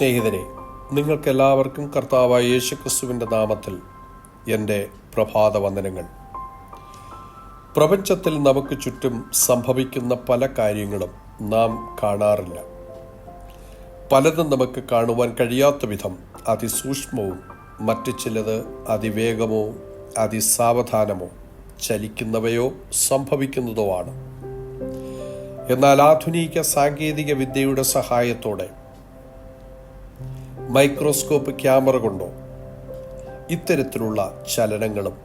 സ്നേഹിതരെ നിങ്ങൾക്കെല്ലാവർക്കും കർത്താവായ യേശുക്രിസ്തുവിന്റെ നാമത്തിൽ എന്റെ പ്രഭാത വന്ദനങ്ങൾ പ്രപഞ്ചത്തിൽ നമുക്ക് ചുറ്റും സംഭവിക്കുന്ന പല കാര്യങ്ങളും നാം കാണാറില്ല. പലതും നമുക്ക് കാണുവാൻ കഴിയാത്ത വിധം അതിസൂക്ഷ്മവും മറ്റു ചിലത് അതിവേഗമോ അതിസാവധാനമോ ചലിക്കുന്നവയോ സംഭവിക്കുന്നതോ ആണ് എന്നാൽ ആധുനിക സാങ്കേതിക വിദ്യയുടെ സഹായത്തോടെ മൈക്രോസ്കോപ്പ് ക്യാമറ കൊണ്ടോ? ഇത്തരത്തിലുള്ള ചലനങ്ങളും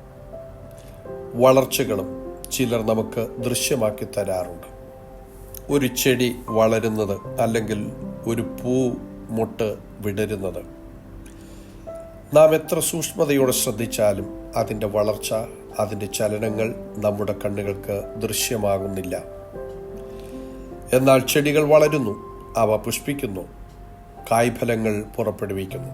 വളർച്ചകളും ചിലർ നമുക്ക് ദൃശ്യമാക്കി തരാറുണ്ട്. ഒരു ചെടി വളരുന്നത് അല്ലെങ്കിൽ ഒരു പൂ മുട്ട് വിടരുന്നത്. നാം എത്ര സൂക്ഷ്മതയോടെ ശ്രദ്ധിച്ചാലും അതിന്റെ വളർച്ച അതിന്റെ ചലനങ്ങൾ നമ്മുടെ കണ്ണുകൾക്ക് ദൃശ്യമാകുന്നില്ല. എന്നാൽ ചെടികൾ വളരുന്നു അവ പുഷ്പിക്കുന്നു. കായ്ഫലങ്ങൾ പുറപ്പെടുവിക്കുന്നു.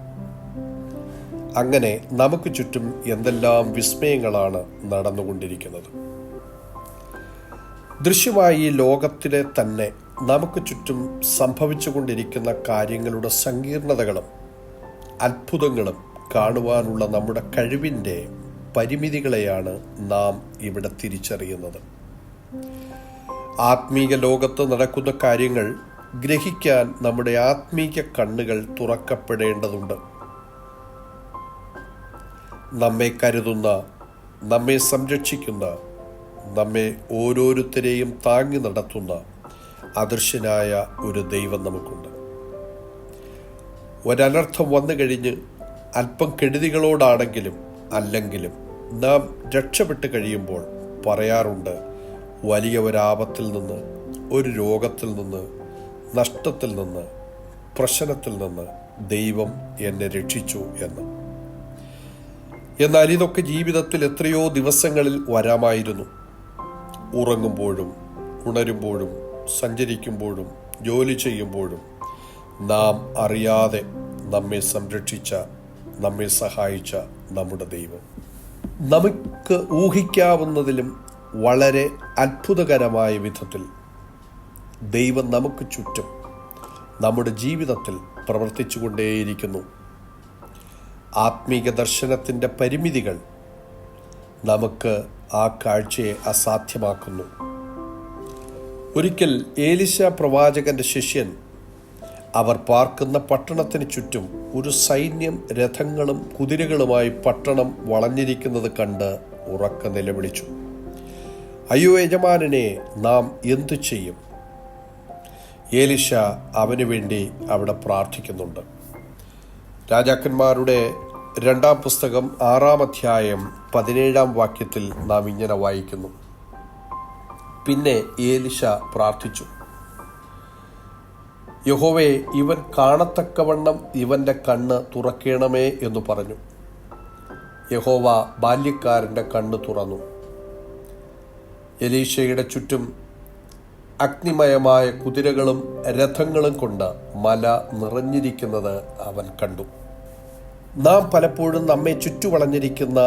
അങ്ങനെ നമുക്ക് ചുറ്റും എന്തെല്ലാം വിസ്മയങ്ങളാണ് നടന്നുകൊണ്ടിരിക്കുന്നത്. ദൃശ്യമായി ലോകത്തിലെ തന്നെ നമുക്ക് ചുറ്റും സംഭവിച്ചുകൊണ്ടിരിക്കുന്ന കാര്യങ്ങളുടെ സങ്കീർണതകളും അത്ഭുതങ്ങളും കാണുവാനുള്ള നമ്മുടെ കഴിവിന്റെ പരിമിതികളെയാണ് നാം ഇവിടെ തിരിച്ചറിയുന്നത്. ആത്മീയ ലോകത്ത് നടക്കുന്ന കാര്യങ്ങൾ ഗ്രഹിക്കാൻ നമ്മുടെ ആത്മീയ കണ്ണുകൾ തുറക്കപ്പെടേണ്ടതുണ്ട്. നമ്മെ കരുതുന്ന നമ്മെ സംരക്ഷിക്കുന്ന നമ്മെ ഓരോരുത്തരെയും താങ്ങി നടത്തുന്ന അദൃശ്യനായ ഒരു ദൈവം നമുക്കുണ്ട്. ഒരനർത്ഥം വന്നു കഴിഞ്ഞ് അല്പം കെടുതികളോടാണെങ്കിലും അല്ലെങ്കിലും നാം രക്ഷപ്പെട്ട് കഴിയുമ്പോൾ പറയാറുണ്ട് വലിയ ഒരാപത്തിൽ നിന്ന് ഒരു രോഗത്തിൽ നിന്ന് നഷ്ടത്തിൽ നിന്ന് പ്രശ്നത്തിൽ നിന്ന് ദൈവം എന്നെ രക്ഷിച്ചു എന്ന്. എന്നാൽ ഇതൊക്കെ ജീവിതത്തിൽ എത്രയോ ദിവസങ്ങളിൽ വരാമായിരുന്നു. ഉറങ്ങുമ്പോഴും ഉണരുമ്പോഴും സഞ്ചരിക്കുമ്പോഴും ജോലി ചെയ്യുമ്പോഴും നാം അറിയാതെ നമ്മെ സംരക്ഷിച്ച നമ്മെ സഹായിച്ച നമ്മുടെ ദൈവം. നമുക്ക് ഊഹിക്കാവുന്നതിലും വളരെ അത്ഭുതകരമായ വിധത്തിൽ ദൈവം നമുക്ക് ചുറ്റും നമ്മുടെ ജീവിതത്തിൽ പ്രവർത്തിച്ചുകൊണ്ടേയിരിക്കുന്നു. ആത്മീക ദർശനത്തിന്റെ പരിമിതികൾ നമുക്ക് ആ കാഴ്ചയെ അസാധ്യമാക്കുന്നു. ഒരിക്കൽ ഏലിശ പ്രവാചകന്റെ ശിഷ്യൻ അവർ പാർക്കുന്ന പട്ടണത്തിന് ചുറ്റും ഒരു സൈന്യം രഥങ്ങളും കുതിരകളുമായി പട്ടണം വളഞ്ഞിരിക്കുന്നത് കണ്ട് ഉറക്ക നിലവിളിച്ചു. അയ്യോ യജമാനനെ നാം എന്തു ചെയ്യും? ഏലിശ അവന് വേണ്ടി അവിടെ പ്രാർത്ഥിക്കുന്നുണ്ട്. രാജാക്കന്മാരുടെ രണ്ടാം പുസ്തകം ആറാം അധ്യായം പതിനേഴാം വാക്യത്തിൽ നാം ഇങ്ങനെ വായിക്കുന്നു. പിന്നെ ഏലിശ പ്രാർത്ഥിച്ചു. യഹോവേ ഇവൻ കാണത്തക്കവണ്ണം ഇവന്റെ കണ്ണ് തുറക്കണമേ എന്ന് പറഞ്ഞു. യഹോവ ബാല്യക്കാരന്റെ കണ്ണ് തുറന്നു. എലീശയുടെ ചുറ്റും അഗ്നിമയമായ കുതിരകളും രഥങ്ങളും കൊണ്ട് മല നിറഞ്ഞിരിക്കുന്നത് അവൻ കണ്ടു. നാം പലപ്പോഴും നമ്മെ ചുറ്റുവളഞ്ഞിരിക്കുന്ന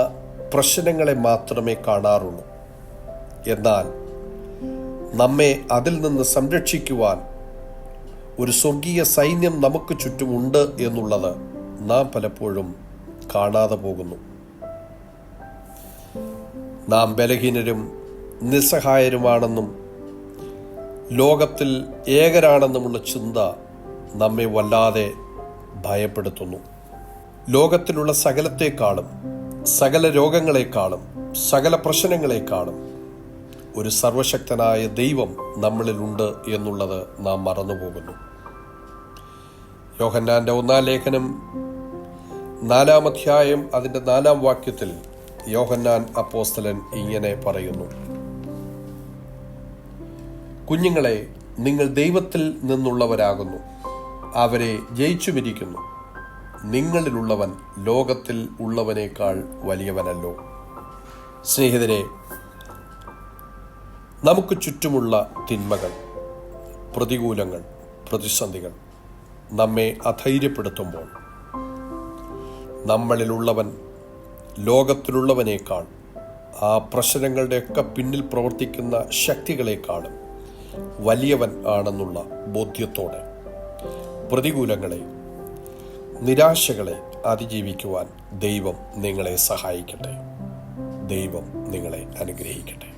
പ്രശ്നങ്ങളെ മാത്രമേ കാണാറുള്ളൂ. എന്നാൽ നമ്മെ അതിൽ നിന്ന് സംരക്ഷിക്കുവാൻ ഒരു സ്വർഗീയ സൈന്യം നമുക്ക് ചുറ്റുമുണ്ട് എന്നുള്ളത് നാം പലപ്പോഴും കാണാതെ പോകുന്നു. നാം ബലഹീനരും നിസ്സഹായരുമാണെന്നും ലോകത്തിൽ ഏകരാണെന്നുമുള്ള ചിന്ത നമ്മെ വല്ലാതെ ഭയപ്പെടുത്തുന്നു. ലോകത്തിലുള്ള സകലത്തെക്കാളും സകല രോഗങ്ങളെക്കാളും സകല പ്രശ്നങ്ങളെക്കാളും ഒരു സർവശക്തനായ ദൈവം നമ്മളിലുണ്ട് എന്നുള്ളത് നാം മറന്നുപോകുന്നു. യോഹന്നാന്റെ ഒന്നാം ലേഖനം നാലാം അധ്യായം അതിന്റെ നാലാം വാക്യത്തിൽ യോഹന്നാൻ അപ്പോസ്തലൻ ഇങ്ങനെ പറയുന്നു. കുഞ്ഞുങ്ങളെ നിങ്ങൾ ദൈവത്തിൽ നിന്നുള്ളവരാകുന്നു. അവരെ ജയിച്ചുമിരിക്കുന്നു. നിങ്ങളിലുള്ളവൻ ലോകത്തിൽ ഉള്ളവനേക്കാൾ വലിയവനല്ലോ. സ്നേഹിതരെ നമുക്ക് ചുറ്റുമുള്ള തിന്മകൾ പ്രതികൂലങ്ങൾ പ്രതിസന്ധികൾ നമ്മെ അധൈര്യപ്പെടുത്തുമ്പോൾ നമ്മളിലുള്ളവൻ ലോകത്തിലുള്ളവനേക്കാൾ ആ പ്രശ്നങ്ങളുടെയൊക്കെ പിന്നിൽ പ്രവർത്തിക്കുന്ന ശക്തികളെക്കാളും വലിയവൻ ആണെന്നുള്ള ബോധ്യത്തോടെ പ്രതികൂലങ്ങളെ നിരാശകളെ അതിജീവിക്കുവാൻ ദൈവം നിങ്ങളെ സഹായിക്കട്ടെ. ദൈവം നിങ്ങളെ അനുഗ്രഹിക്കട്ടെ.